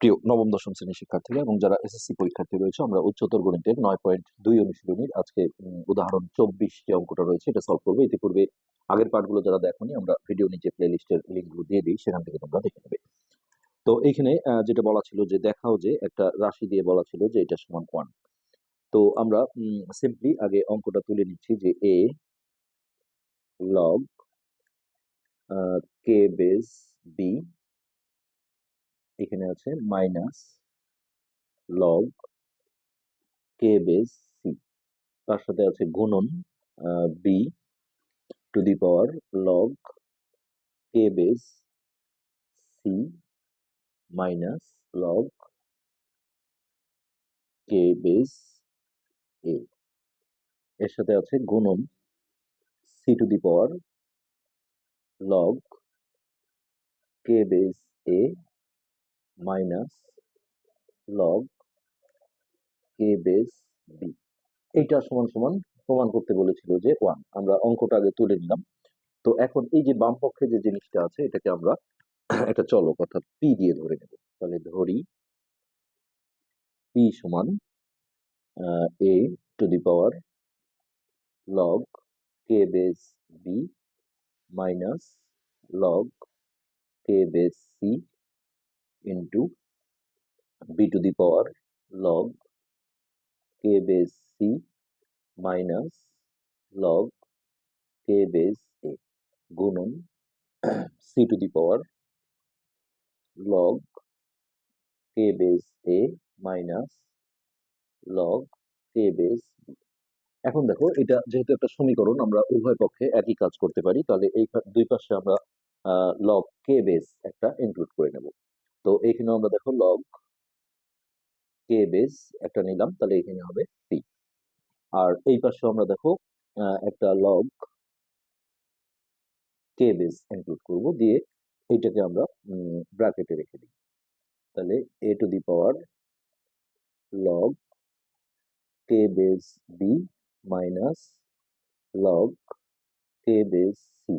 প্রিয় নবম, দশম শ্রেণির শিক্ষার্থীরা এবং যারা এসএসসি পরীক্ষার্থী রয়েছে, আমরা উচ্চতর গণিতের নয় পয়েন্ট দুই অনুশীলনীর আজকে উদাহরণ চব্বিশ যে অঙ্কটা রয়েছে, এটা সলভ করব। ইতিপূর্বে আগের পার্টগুলো যারা দেখোনি, আমরা ভিডিও নিচে প্লে লিস্টের লিঙ্কগুলো দিয়ে দিই, সেখান থেকে তোমরা দেখে নেবে। তো এইখানে যেটা বলা ছিল যে দেখাও যে একটা রাশি দিয়ে বলা ছিল যে এটা সমান ওয়ান তো আমরা সিম্পলি আগে অঙ্কটা তুলে নিচ্ছি যে a log k base b এখানে আছে minus log k base c তার সাথে আছে গুণন b to the power log k base c minus log k base a এর সাথে আছে গুণন c to the power log k base a minus log k base b এইটা সমান সমান প্রমাণ করতে বলেছিল যে ওয়ান আমরা অঙ্কটা আগে তুলে নিলাম। তো এখন এই যে বাম পক্ষে যে জিনিসটা আছে, এটাকে আমরা একটা চলক অর্থাৎ পি দিয়ে ধরে নেব। তাহলে ধরি পি সমান a to the power log k base b minus log k base c into b to the power log k base c minus log k base a গুণন c to the power log k base a minus log k base b এখন দেখো, এটা যেহেতু একটা সমীকরণ, আমরা উভয় পক্ষে একই কাজ করতে পারি, তাহলে এই দুই পাশে আমরা লগ কে বেস একটা ইনক্লুড করে নেব। তো এইখানে আমরা দেখো লগ কে বেস একটা নিলাম, তাহলে এখানে হবে পি আর এই পাশে আমরা দেখো একটা লগ কে বেস ইনক্লুড করব, দিয়ে এইটাকে আমরা ব্র্যাকেটে রেখে দিই। তাহলে a to the power log k base b minus log k base c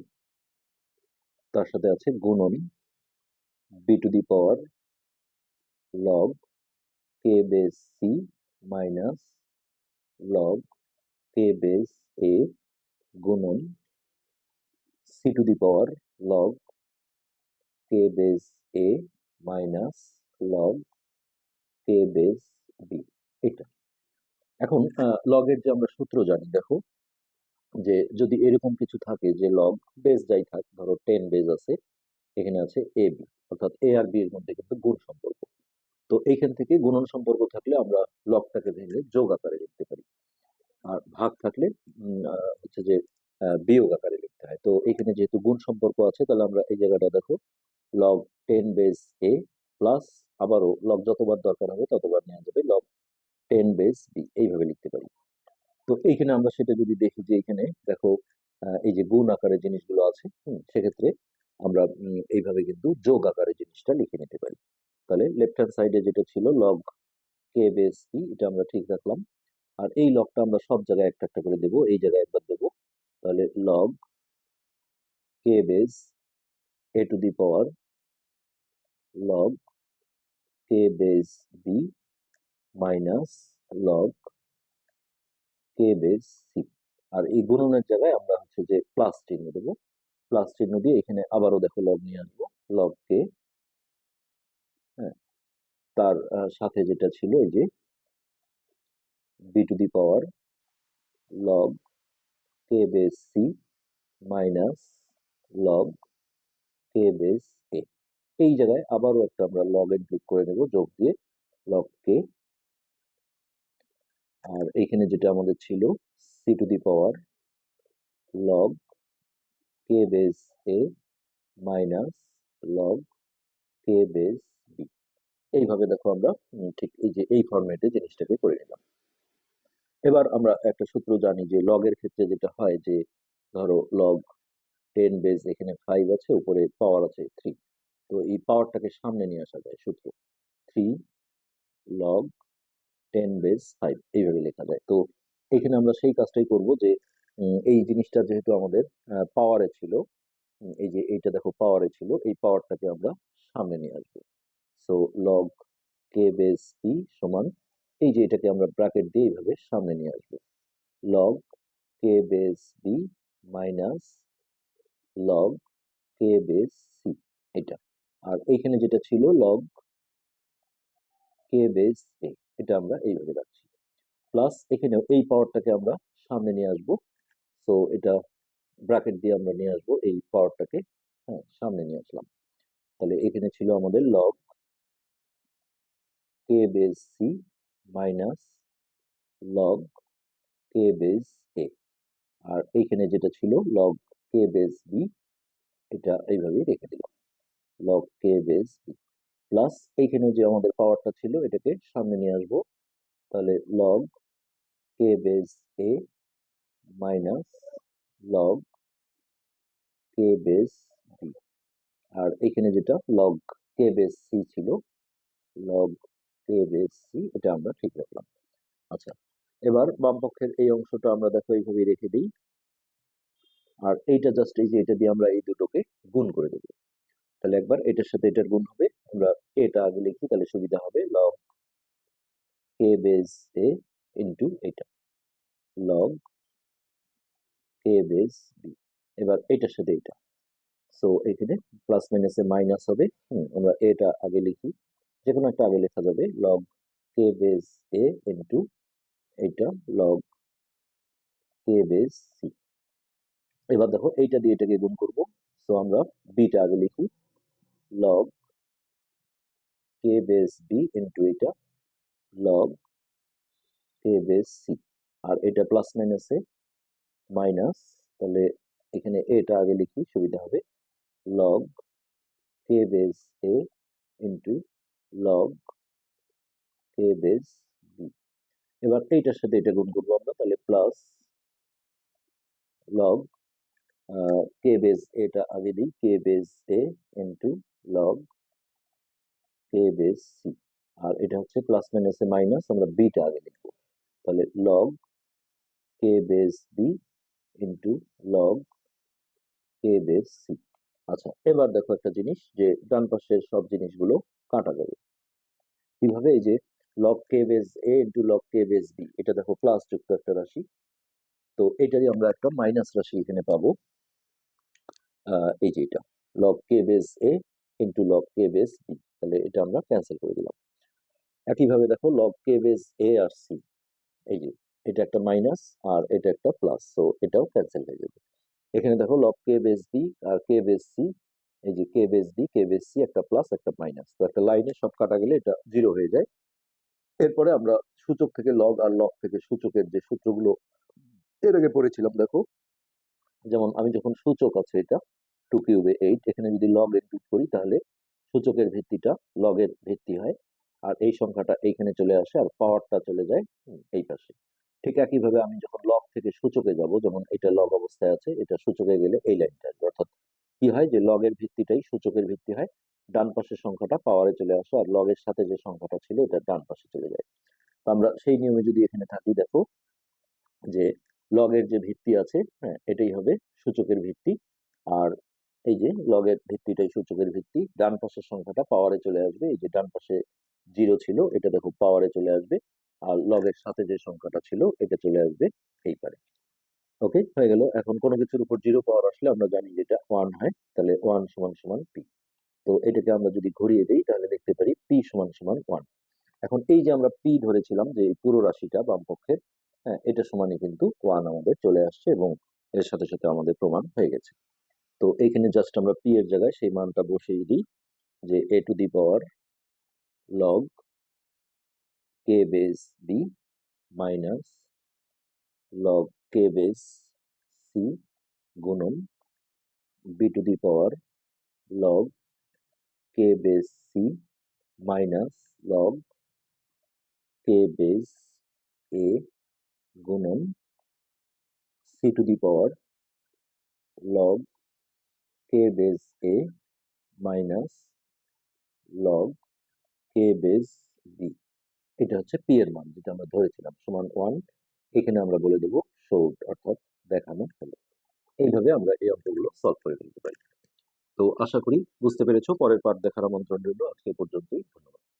তার সাথে আছে গুণন b to the power log k base c minus log k base a গুণন c to the power log k base a minus log k base b এটা। এখন লগের যে আমরা সূত্র জানি, দেখো, যে যদি এরকম কিছু থাকে, যে লগ বেস যাই থাক, ধরো টেন বেস আছে, এখানে আছে এ বি অর্থাৎ এ আর বি এর মধ্যে কিন্তু গুণ সম্পর্ক। তো এইখান থেকে গুণন সম্পর্ক থাকলে আমরা লগটাকে ভেঙে যোগ আকারে লিখতে পারি। আর ভাগ থাকলে হচ্ছে যে বিয়োগ আকারে লিখতে হয়। তো এখানে যেহেতু গুণ সম্পর্ক আছে, তাহলে আমরা এই জায়গাটা দেখো log ten base a plus আবারও লগ যতবার দরকার হবে ততবার নেওয়া যাবে লগ টেন বেস বি এইভাবে লিখতে পারি। তো এইখানে আমরা সেটা যদি দেখি যে এখানে দেখো এই যে গুণ আকারে জিনিসগুলো আছে সেক্ষেত্রে আমরা এইভাবে কিন্তু যোগ আকারে জিনিসটা লিখে নিতে পারি। তাহলে লেফট হ্যান্ড সাইডে যেটা ছিল লগ কে বেস বি এটা আমরা ঠিক রাখলাম। আর এই লগটা আমরা সব জায়গায় একটা একটা করে দেবো, এই জায়গায় একবার দেবো। তাহলে log k base a to the power log k base b minus log k base c আর এই গুণনের জায়গায় আমরা হচ্ছে যে প্লাস চিহ্ন দেবো। প্লাস চিহ্ন দিয়ে এখানে আবারও দেখো লগ নিয়ে আসব। লগ কে হ্যাঁ তার সাথে যেটা ছিল এই যে b to the power log k base c minus log k base a এই জায়গায় আবারও একটা আমরা লগ ইনক্লুড করে নেব, যোগ দিয়ে লগ কে আর এইখানে যেটা আমাদের ছিল c to the power log k base a minus log k base b এইভাবে দেখো আমরা ঠিক এই যে এই ফরম্যাটে জিনিসটাকে করে নিলাম। এবার আমরা একটা সূত্র জানি যে লগের ক্ষেত্রে যেটা হয় যে, ধরো লগ টেন বেস এখানে ফাইভ আছে, উপরে পাওয়ার আছে থ্রি তো এই পাওয়ারটাকে সামনে নিয়ে আসা যায় সূত্র। Three log ten base five এইভাবে লেখা যায়। তো এখানে আমরা সেই কাজটাই করব যে এই জিনিসটা যেহেতু আমাদের পাওয়ারে ছিল এই যে এইটা দেখো পাওয়ারে ছিল, এই পাওয়ারটাকে আমরা সামনে নিয়ে আসব। So log k base b সমান, এই যে এটাকে আমরা ব্র্যাকেট দিয়ে এইভাবে সামনে নিয়ে আসব। Log k base b minus log k base c এটা আর এইখানে যেটা ছিল লগ কে বেস এ এটা আমরা এইভাবে রাখছি। প্লাস এখানেও এই পাওয়ারটাকে আমরা সামনে নিয়ে আসব। সো এটা ব্র্যাকেট দিয়ে আমরা নিয়ে আসব এই পাওয়ারটাকে হ্যাঁ সামনে নিয়ে আসলাম। তাহলে এখানে ছিল আমাদের log k base c minus log k base a আর এইখানে যেটা ছিল লগ কে বেস বি এটা এইভাবেই রেখে দিলাম। Log k base b plus এইখানে যে আমাদের পাওয়ারটা ছিল, এটাকে সামনে নিয়ে আসব। তাহলে log k base a minus log k base b আর এখানে যেটা লগ কে বেস সি ছিল লগ কে বেস সি এটা আমরা ঠিক রাখলাম। আচ্ছা এবার বাম পক্ষের এই অংশটা আমরা দেখো এইভাবেই রেখে দিই। আর এইটা জাস্ট এই যে এটা দিয়ে আমরা এই দুটোকে গুণ করে দেবো। তাহলে একবার এটার সাথে এটার গুণ হবে, আমরা এটা আগে লিখি, তাহলে সুবিধা হবে log k base a into এটা। লগ কে বেস বি এবার এটার সাথে এটা। সো এখানে প্লাস মাইনাসে মাইনাস হবে হুম, আমরা এটা আগে লিখি যে কোনো একটা আগে লেখা যাবে log k base a into এটা লগ কে বেস সি এবার দেখো এইটা দিয়ে এটাকে গুণ করব সো আমরা বিটা আগে লিখি log k base b into এটা লগ কে বেস সি আর এটা প্লাস মাইনাসে মাইনাস তাহলে এখানে এটা আগে লিখি, সুবিধা হবে। Log k base a into log k base b এবার এইটার সাথে এটা গুণ করব আমরা, তাহলে প্লাস লগ কে বেস এটা আগে দিই k base a into log k base c আর এটা হচ্ছে প্লাস মাইনাসে মাইনাস আমরা বিটা আগে লিখব। তাহলে log k base b into log k base c আচ্ছা এবার দেখো একটা জিনিস যে ডান পাশের সব জিনিসগুলো কাটা যাবে। কীভাবে? এই যে log k base a into log k base b এটা দেখো প্লাস যুক্ত একটা রাশি। তো এটারই আমরা একটা মাইনাস রাশি এখানে পাবো। এই যে এটা log k base a into log k base b তাহলে এটা আমরা ক্যান্সেল করে দিলাম। একইভাবে দেখো লগ কে বেস এ আর সি এই যে এটা একটা মাইনাস আর এটা একটা প্লাস সো এটাও ক্যান্সেল হয়ে যাবে। এখানে দেখো লব কে বেস বি আর কে বেস সি এই যে k base b k base c একটা প্লাস একটা মাইনাস তো একটা লাইনে সব কাটা গেলে এটা জিরো হয়ে যায়। এরপরে আমরা সূচক থেকে লগ আর লগ থেকে সূচকের যে সূত্রগুলো, এর আগে পড়েছিলাম দেখো। যেমন আমি যখন সূচক আছে এটা টু কিউবে এইট এখানে যদি লগ ইনপুট করি তাহলে সূচকের ভিত্তিটা লগের ভিত্তি হয়। আর এই সংখ্যাটা এইখানে চলে আসে আর পাওয়ারটা চলে যায় এই পাশে। ঠিক একইভাবে আমি যখন লগ থেকে সূচকে যাব, যেমন এটা লগ অবস্থায় আছে, এটা সূচকে গেলে এই লাইনটা আসবে। অর্থাৎ কি হয় যে লগের ভিত্তিটাই সূচকের ভিত্তি হয়, ডান পাশের সংখ্যাটা পাওয়ারে চলে আসে আর লগের সাথে যে সংখ্যাটা ছিল এটা ডান পাশে চলে যায়। তো আমরা সেই নিয়মে যদি এখানে থাকি, দেখো যে লগের যে ভিত্তি আছে হ্যাঁ এটাই হবে সূচকের ভিত্তি। আর এই যে লগের ভিত্তিটাই সূচকের ভিত্তি, ডান পাশের সংখ্যাটা পাওয়ারে চলে আসবে। এই যে ডান পাশে জিরো ছিল, এটা দেখো পাওয়ারে চলে আসবে। আর লগের সাথে যে সংখ্যাটা ছিল, এটা চলে আসবে এই পারে ওকে হয়ে গেল। এখন কোনো কিছুর উপর জিরো পাওয়ার আসলে আমরা জানি যে এটা ওয়ান হয়, তাহলে ওয়ান সমান সমান পি তো এটাকে আমরা যদি ঘুরিয়ে দিই, তাহলে দেখতে পারি পি সমান সমান ওয়ান এখন এই যে আমরা পি ধরেছিলাম যে পুরো রাশিটা বাম পক্ষের হ্যাঁ এটা সমানই কিন্তু ওয়ান আমাদের চলে আসছে এবং এর সাথে সাথে আমাদের প্রমাণ হয়ে গেছে। তো এইখানে জাস্ট আমরা পি এর জায়গায় সেই মানটা বসিয়ে দিই যে a to the power log base b minus log k base c গুণন b to the power log k base c minus log k base a গুণন c to the power log k base a minus log k base b এটা হচ্ছে P এর মান, যেটা আমরা ধরেছিলাম, সমান ওয়ান এখানে আমরা বলে দেবো শোড অর্থাৎ দেখানো হলো। এইভাবে আমরা এই অঙ্কগুলো সলভ করে ফেলতে পারি। তো আশা করি বুঝতে পেরেছ। পরের পার্ট দেখার আমন্ত্রণ রইল। আজকে পর্যন্তই। পর্যন্তই